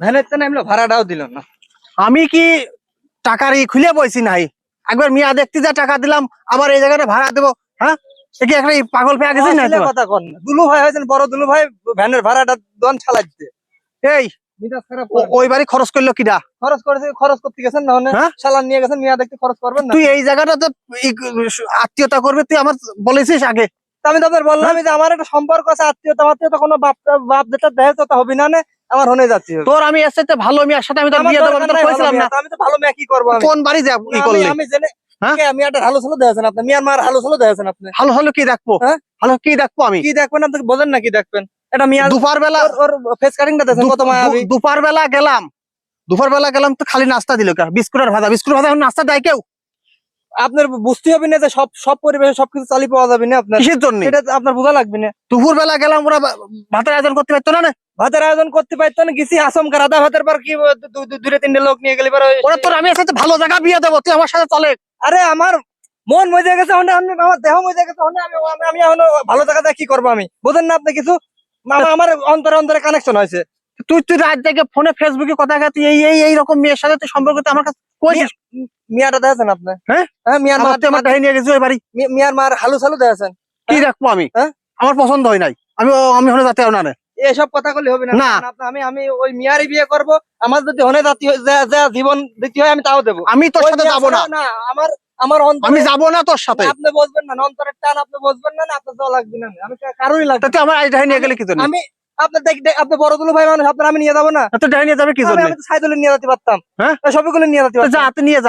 ভ্যানের তো নামলো ভাড়াটাও দিল না। আমি কি টাকার ই খুলে বইছি নাই? একবার মিয়া দেখতে যা টাকা দিলাম আবার এই জায়গাটা ভাড়া দেবো হ্যাঁ কি একটা পাগল পেয়ে গেছিস না কথা কর দুলু ভাই হয়েছেন বড় দুলু ভাই ভ্যানের ভাড়াটা দন ছালা দিতে এই মিজাজ খারাপ ও- করেন। ওই বাড়ি খরচ করল কিডা খরচ করেছে খরচ করতে গেছেন না? হ্যাঁ? নিয়ে গেছেন মিয়া দেখতে খরচ করবেন না। তুই এই জায়গাটাতে আত্মীয়তা করবে তুই আমার বলেছিস আগে। আমি তো বললাম যে আমার একটা সম্পর্ক আছে আত্মীয়তা আত্মীয়তা কোনো বাপ বাপ যেটা দেয় তো হবে নে, আমার হনে যাচ্ছে। তোর আমি এর সাথে ভালো মেয়ের সাথে আমি তোর বিয়ে দেবো আমি ভালো কইছিলাম না। আমি তো ভালো মেয়ে কি করব আমি? কোন বাড়ি যাব আমি- করলি? আমি জেনে হ্যাঁ? আমি একটা হালো আপনি? মিয়ার মার হালো ছিল দেখেছেন আপনি? হলো কি দেখব? হ্যাঁ? ভালো কি দেখব আমি? কি দেখবেন আপনি? বোঝেন না কি দেখবেন? এটা মিয়া দুপুর বেলা ওর- ফেস কাটিংটা দেখেন কত মায়াবী দুপুর বেলা গেলাম। দুপুর বেলা গেলাম তো খালি নাস্তা দিল কে? বিস্কুট আর ভাজা। বিস্কুট ভাজা নাস্তা দেয় কেউ? আপনার বুঝতে হবে না যে সব সব পরিবেশে সবকিছু চালি পাওয়া যাবে না আপনার। কিসের জন্য? এটা আপনার বোঝা লাগবে না। দুপুর বেলা গেলাম ওরা ভাতের আয়োজন করতে পারতো না না? ভাতের আয়োজন করতে পারতো না গেছি আসমকা রাধা ভাতের পর কি দু- দু- দুটো তিনটে লোক নিয়ে গেলে ওরা তোর আমি সাথে ভালো জায়গা বিয়ে দেবো তুই আমার সাথে চলে। আরে আমার মন মজে গেছে হনে আমি আমার দেহ মজে গেছে হনে আমি আমি- এখন ভালো জায়গাতে কি করব আমি? বুঝেন না আপনি কিছু? আমার- অন্তরে অন্তরে কানেকশন হয়েছে। তুই তুই রাত থেকে ফোনে ফেসবুকে কথা তুই এই এই এই রকম মেয়ের সাথে তুই সম্পর্ক আমার কাছে কইছিস? মিয়াটা দেখেছেন আপনি? হ্যাঁ? হ্যাঁ মিয়ার আমার মার তুই আমার ডাইনি নিয়ে গেছিস ওই বাড়ি? মিয়ার মার হালু সালু দেখেছেন। কি দেখব আমি? হ্যাঁ? আমার পছন্দ হয় নাই। আমি আমি হলে যাতে না। এসব কথা বললে হবে না। আমি আমি ওই মিয়ারই বিয়ে করব আমার যদি হনে জাতি যা জীবন দিতে হয় আমি তাও দেবো। আমি তোর সাথে যাব না। আমার আমার আমি যাব না তোর সাথে। আপনি বসবেন না অন্তরের টান আপনি বসবেন না না আপনার যাওয়া লাগবে না। আমি কা- লাগবে না। আমার আজ নিয়ে গেলে কি জন্য? আমি আপনার দেখ দেখ- আপনি বড় দুলু ভাই মানুষ আপনার আমি নিয়ে যাব না। তা তুই নিয়ে যাবে কি আমি জন্য? আমি তো সাইদুলে নিয়ে যেতে পারতাম। হ্যাঁ? নিয়ে যেতে যা তুই নিয়ে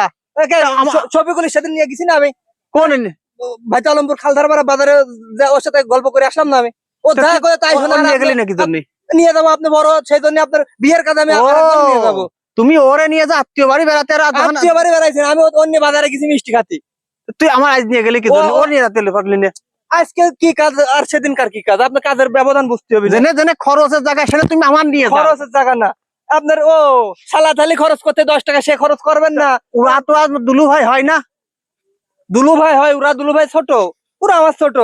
সেদিন নিয়ে গেছি না আমি। কোন ভাই আলমপুর খালধারপাড়া বাজারে ওর সাথে গল্প করে আসলাম না আমি। ও যা করে তাই শোনা নিয়ে গেলি নাকি জন্য নিয়ে যাব আপনি বড় সেই জন্য আপনার বিয়ের কাজে আমি ও, আরেকজন নিয়ে যাব। তুমি ওরে নিয়ে যা আত্মীয় বাড়ি বেড়াতে আর আত্মীয় বাড়ি বেড়াইছেন আমি অন্য বাজারে গেছি মিষ্টি খাতি। তুই আমার আজ নিয়ে গেলি কি জন্য? ওর নিয়ে যাতে পারলি না। আজকে কি কাজ আর সেদিনকার কি কাজ? আপনার কাজের ব্যবধান বুঝতে হবে জেনে জেনে খরচের জায়গায় সেটা তুমি আমার নিয়ে খরচের জায়গা না। আপনার ও সালা থালি খরচ করতে দশ টাকা সে খরচ করবেন না। ওরা তো আর দুলু ভাই হয় না। দুলু ভাই হয় ওরা দুলু ভাই ছোট। পুরো আমার ছোট।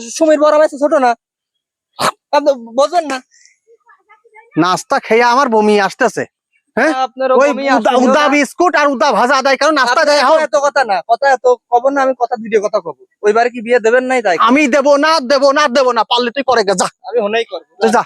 সুমির বড় ভাই ছোট না। আপনি বোঝেন না। নাস্তা খেয়ে আমার বমি আসতেছে। হ্যাঁ? ওই উদা- বিস্কুট আর উদা ভাজা দেয় কারণ নাস্তা দেয় হোক এত কথা না কথা এত কব না আমি কথা দুটো কথা কব। ওইবারে কি বিয়ে দেবেন নাই তাই? আমি দেবো না দেবো না দেবো না পারলে তুই করে গে যা। আমি হনেই করব। যা।